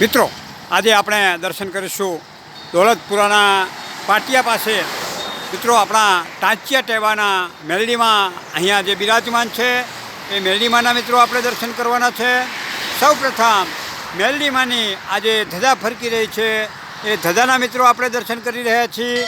મિત્રો, આજે આપણે દર્શન કરીશું દોલતપુરાના પાટિયા પાસે. મિત્રો, આપણા ટાંચિયા ટેવાના મેલડીમાં અહીંયા જે બિરાજમાન છે, એ મેલડીમાના મિત્રો આપણે દર્શન કરવાના છે. સૌ પ્રથમ મેલડીમાની આજે ધજા ફરકી રહી છે. એ ધજાના મિત્રો આપણે દર્શન કરી રહ્યા છીએ.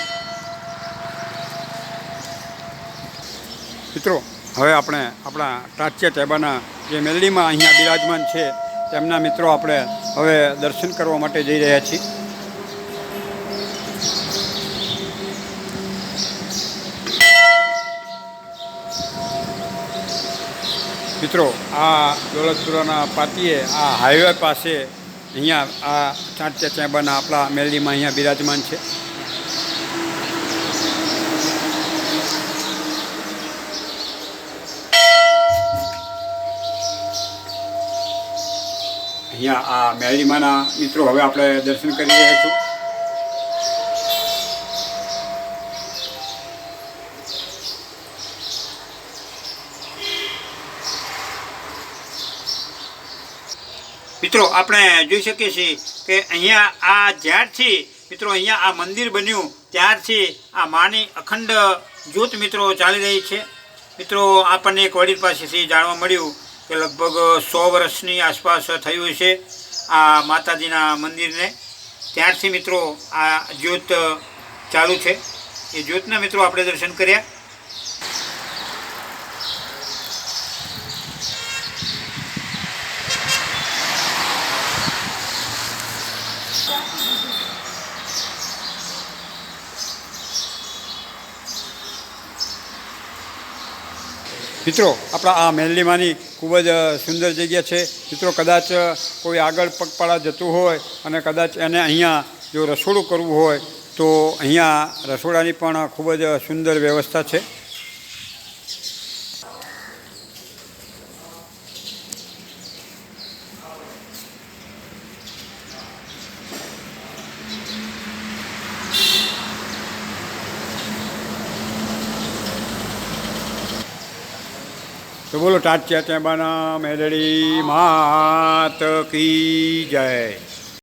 મિત્રો, હવે આપણે આપણા ટાંચિયા ટેબાના જે મેલડીમાં અહીંયા બિરાજમાન છે તેમના મિત્રો આપણે હવે દર્શન કરવા માટે જઈ રહ્યા છીએ. મિત્રો, આ દોલતપુરાના પાતીએ આ હાઈવે પાસે અહીંયા આ ચાંચિયા ચેમ્બરના આપણા મેલડીમાં અહીંયા બિરાજમાન છે. અહીંયા આ મેલડીમાના મિત્રો હવે આપણે દર્શન કરી રહ્યા છું મિત્રો, આપણે જોઈ શકીએ છીએ કે અહીંયા આ જ્યારથી, મિત્રો, અહીંયા આ મંદિર બન્યું, ત્યારથી આ માની અખંડ જ્યોત મિત્રો ચાલી રહી છે. મિત્રો, આપણને એક વડીલ પાસેથી જાણવા મળ્યું કે લગભગ સો વર્ષની આસપાસ થયું છે આ માતાજીના મંદિરને. ત્યારથી મિત્રો આ જ્યોત ચાલુ છે. એ જ્યોતના મિત્રો આપણે દર્શન કર્યા. મિત્રો, આપણા આ મેલડીમાંની ખૂબ જ સુંદર જગ્યા છે. મિત્રો, કદાચ કોઈ આગળ પગપાળા જતું હોય અને કદાચ એને અહીંયા જો રસોડું કરવું હોય, તો અહીંયા રસોડાની પણ ખૂબ જ સુંદર વ્યવસ્થા છે. તો બોલો ટાચ્યા ચેબાના મેદડી માત કી જય.